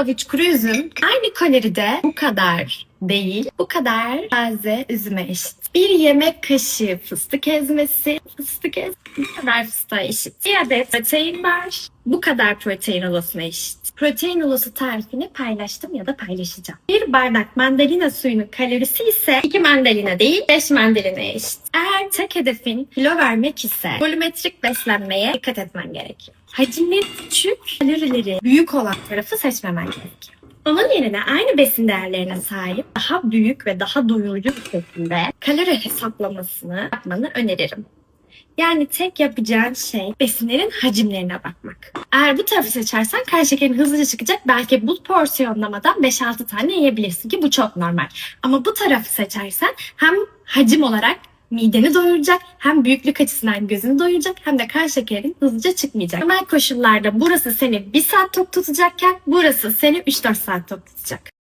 avuç kuru üzüm aynı kaloride bu kadar değil, bu kadar taze üzüme eşit. Bir yemek kaşığı fıstık ezmesi, fıstık ez bu kadar fıstığa eşit. Bir adet protein var, bu kadar protein olosuna eşit. Protein olosu tarifini paylaştım ya da paylaşacağım. Bir bardak mandalina suyunun kalorisi ise iki mandalina değil, beş mandalina eşit. Eğer tek hedefin kilo vermek ise volümetrik beslenmeye dikkat etmen gerekiyor. Hacimleri küçük, kalorileri büyük olan tarafı seçmemen gerekiyor. Onun yerine aynı besin değerlerine sahip daha büyük ve daha doyurucu bir şekilde kalori hesaplamasını yapmanı öneririm. Yani tek yapacağın şey besinlerin hacimlerine bakmak. Eğer bu tarafı seçersen kan şekerin hızlıca çıkacak. Belki bu porsiyonlamadan 5-6 tane yiyebilirsin ki bu çok normal. Ama bu tarafı seçersen hem hacim olarak mideni doyuracak, hem büyüklük açısından gözünü doyuracak, hem de kan şekerin hızlıca çıkmayacak. Normal koşullarda burası seni 1 saat tok tutacakken burası seni 3-4 saat tok tutacak.